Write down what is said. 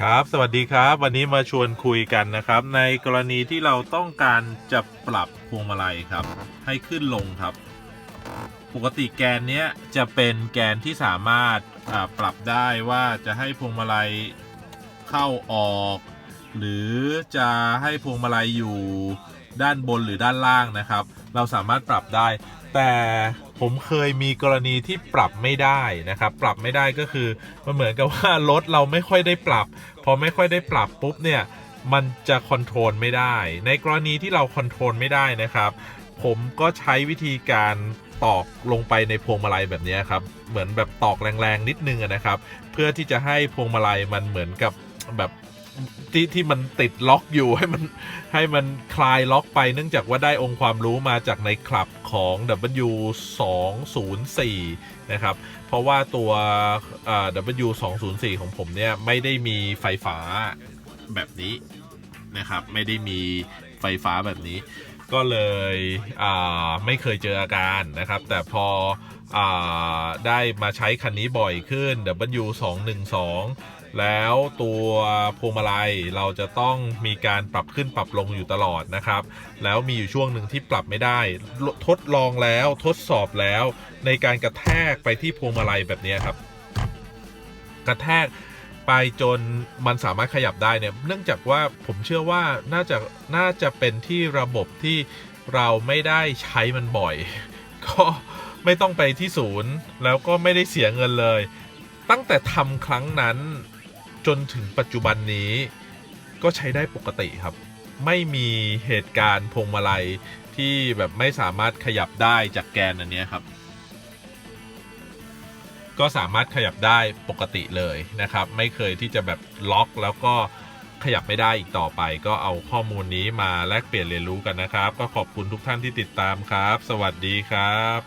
ครับ สวัสดีครับ วันนี้มาชวนคุยกันนะครับ ในกรณีที่เราต้องการจะปรับพวงมาลัยครับ ให้ขึ้นลงครับ ปกติแกนเนี้ยจะเป็นแกนที่สามารถปรับได้ว่าจะให้พวงมาลัยเข้าออก หรือจะให้พวงมาลัยอยู่ ด้านบนหรือด้านล่างนะครับ เราสามารถปรับได้ แต่ผมเคยมีกรณีที่ปรับไม่ได้นะครับ ปรับไม่ได้ก็คือมันเหมือนกับว่ารถเราไม่ค่อยได้ปรับ พอไม่ค่อยได้ปรับปุ๊บเนี่ยมันจะคอนโทรลไม่ได้ ในกรณีที่เราคอนโทรลไม่ได้นะครับ ผมก็ใช้วิธีการตอกลงไปในพวงมาลัยแบบนี้ครับ เหมือนแบบตอกแรงๆนิดนึงนะครับ เพื่อที่จะให้พวงมาลัยมันเหมือนกับแบบ ที่ที่มันติดล็อกอยู่ให้มันให้มันคลายล็อกไปเนื่องจากว่าได้องค์ความรู้มาจากในคลับของ W 2 0 4 นะครับ เพราะว่าตัวเอ่อ W 2 0 4 ของผมเนี่ย ไม่ได้มีไฟฟ้าแบบนี้นะครับ ไม่ได้มีไฟฟ้าแบบนี้ ก็เลยไม่เคยเจออาการนะครับ แต่พออได้มาใช้คันนี้บ่อยขึ้น W 2 1 2 แล้วตัวพวงมาลัยเราจะต้องมีการปรับขึ้นปรับลงอยู่ตลอดนะครับ แล้วมีอยู่ช่วงหนึ่งที่ปรับไม่ได้ ทดลองแล้วทดสอบแล้วในการกระแทกไปที่พวงมาลัยแบบนี้ครับ กระแทก ไปจนมันสามารถขยับได้เนี่ยเนื่องจากว่าผมเชื่อว่าน่าจะน่าจะเป็นที่ระบบที่เราไม่ได้ใช้มันบ่อย ก็ไม่ต้องไปที่ศูนย์ แล้วก็ไม่ได้เสียเงินเลย ตั้งแต่ทำครั้งนั้นจนถึงปัจจุบันนี้ก็ใช้ได้ปกติครับ ไม่มีเหตุการณ์พวงมาลัยที่แบบไม่สามารถขยับได้จากแกนอันนี้ครับ ก็สามารถขยับได้ปกติเลยนะครับ ไม่เคยที่จะแบบล็อกแล้วก็ขยับไม่ได้อีกต่อไป ก็เอาข้อมูลนี้มาแลกเปลี่ยนเรียนรู้กันนะครับ ก็ขอบคุณทุกท่านที่ติดตามครับ สวัสดีครับ